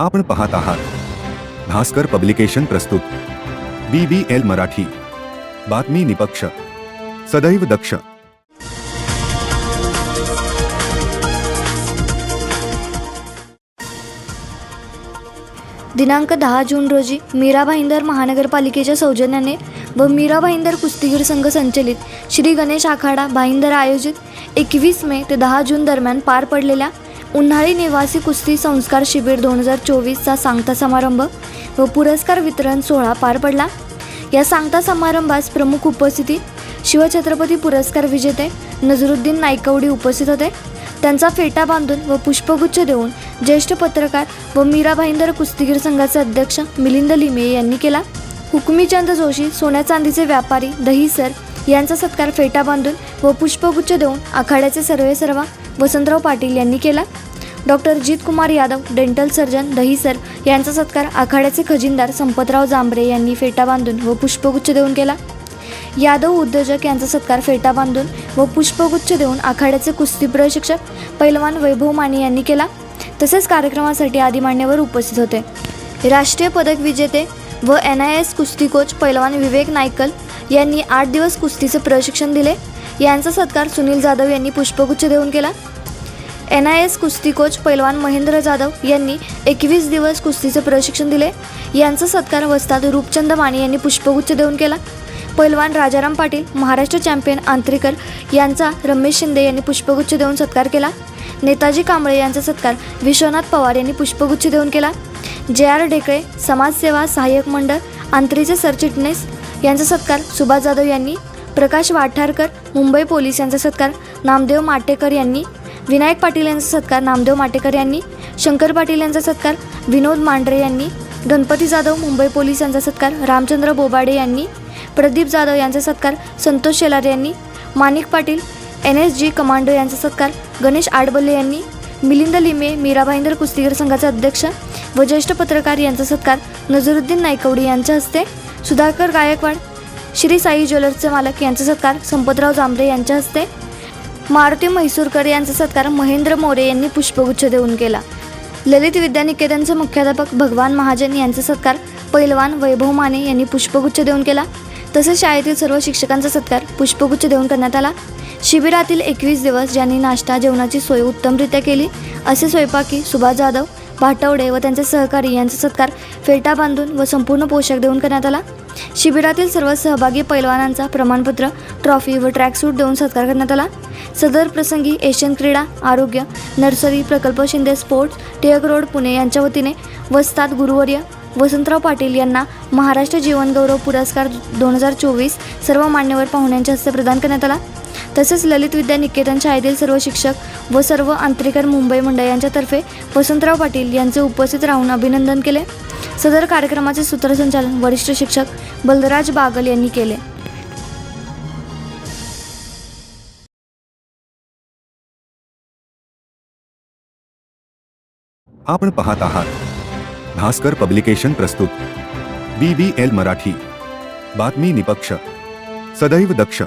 आपण पाहत आहात. भास्कर पब्लिकेशन प्रस्तुत. B B L Marathi. बातमी निपक्ष. सदैव दक्ष. दिनांक दहा जून रोजी मीरा भाईंदर महानगरपालिकेच्या सौजन्याने व मीरा भाईंदर कुस्तीगीर संघ संचलित श्री गणेश आखाडा भाईंदर आयोजित एकवीस मे ते दहा जून दरम्यान पार पडलेल्या उन्हाळी निवासी कुस्ती संस्कार शिबिर दोन हजार चोवीसचा सांगता समारंभ व पुरस्कार वितरण सोहळा पार पडला. या सांगता समारंभास प्रमुख उपस्थिती शिवछत्रपती पुरस्कार विजेते नजरुद्दीन नायकवडी उपस्थित होते. त्यांचा फेटा बांधून व पुष्पगुच्छ देऊन ज्येष्ठ पत्रकार व मीरा भाईंदर कुस्तीगीर संघाचे अध्यक्ष मिलिंद लिमे यांनी केला. हुकमीचंद जोशी सोन्या चांदीचे व्यापारी दहीसर यांचा सत्कार फेटा बांधून व पुष्पगुच्छ देऊन आखाड्याचे सर्वे सर्वा वसंतराव पाटील यांनी केला. Doctor Jit Kumar Yadav dental surgeon Dahisar यांचा सत्कार आखाड्याचे खजिनदार संपतराव जांभरे यांनी फेटा बांधून व पुष्पगुच्छ देऊन केला. यादव उद्योजक यांचा सत्कार फेटा बांधून व पुष्पगुच्छ देऊन आखाड्याचे कुस्ती प्रशिक्षक पैलवान वैभव माने यांनी केला. तसेच कार्यक्रमासाठी आदी मान्यवर उपस्थित होते. राष्ट्रीय पदक विजेते व एन आय एस कुस्ती कोच पैलवान विवेक नायकल यांनी आठ दिवस कुस्तीचे प्रशिक्षण दिले. यांचा सत्कार सुनील जाधव यांनी पुष्पगुच्छ देऊन केला. एन आय एस कुस्ती कोच पैलवान महेंद्र जाधव यांनी एकवीस दिवस कुस्तीचे प्रशिक्षण दिले. यांचा सत्कार वस्ताद रूपचंद माने यांनी पुष्पगुच्छ देऊन केला. पैलवान राजाराम पाटील महाराष्ट्र चॅम्पियन आंत्रिकर यांचा रमेश शिंदे यांनी पुष्पगुच्छ देऊन सत्कार केला. नेताजी कांबळे यांचा सत्कार विश्वनाथ पवार यांनी पुष्पगुच्छ देऊन केला. जे आर ढेकळे समाजसेवा सहाय्यक मंडळ आंतरीचे सरचिटणीस यांचा सत्कार सुभाष जाधव यांनी प्रकाश वाठारकर मुंबई पोलीस यांचा सत्कार नामदेव माटेकर यांनी विनायक पाटील यांचा सत्कार नामदेव माटेकर यांनी शंकर पाटील यांचा सत्कार विनोद मांढरे यांनी गणपती जाधव मुंबई पोलीस यांचा सत्कार रामचंद्र बोबाडे यांनी प्रदीप जाधव यांचा सत्कार संतोष शेलार यांनी Manik Patil N S G commando यांचा सत्कार गणेश आडबल्ले यांनी मिलिंद लिमे मीरा भाईंदर कुस्तीगीर संघाचे अध्यक्ष व ज्येष्ठ पत्रकार यांचा सत्कार नजरुद्दीन नायकवडी यांच्या हस्ते. सुधाकर गायकवाड श्री साई ज्वेलर्सचे मालक यांचा सत्कार संपतराव जांभरे यांच्या हस्ते. मारुती म्हैसूरकर यांचा सत्कार महेंद्र मोरे यांनी पुष्पगुच्छ देऊन केला. ललित विद्यानिकेतनचे मुख्याध्यापक भगवान महाजन यांचा सत्कार पैलवान वैभव माने यांनी पुष्पगुच्छ देऊन केला. तसेच शाळेतील सर्व शिक्षकांचा सत्कार पुष्पगुच्छ देऊन करण्यात आला. शिबिरातील एकवीस दिवस ज्यांनी नाश्ता जेवणाची सोय उत्तमरित्या केली असे स्वयंपाकी सुभाष जाधव भाटवडे व त्यांचे सहकारी यांचा सत्कार फेटा बांधून व संपूर्ण पोशाख देऊन करण्यात आला. शिबिरातील सर्व सहभागी पैलवानांचा प्रमाणपत्र ट्रॉफी व ट्रॅकसूट देऊन सत्कार करण्यात आला. सदर प्रसंगी एशियन क्रीडा आरोग्य नर्सरी प्रकल्प शिंदे स्पोर्ट्स टिळक रोड पुणे यांच्या वतीने वस्तात गुरुवर्य वसंतराव पाटील यांना महाराष्ट्र जीवनगौरव पुरस्कार दोन हजार चोवीस सर्व मान्यवर पाहुण्यांच्या हस्ते प्रदान करण्यात आला. तसेच ललित विद्या निकेतन शाळेतील सर्व शिक्षक व सर्व आंतरिकर मुंबई मंडळ यांच्यातर्फे वसंतराव पाटील यांचे उपस्थित राहून अभिनंदन केले. सदर कार्यक्रमाचे सूत्रसंचालन वरिष्ठ शिक्षक बलदराज बागल यांनी केले. आपण पाहत आहात. भास्कर पब्लिकेशन प्रस्तुत. B B L Marathi. बातमी निपक्ष. सदैव दक्ष.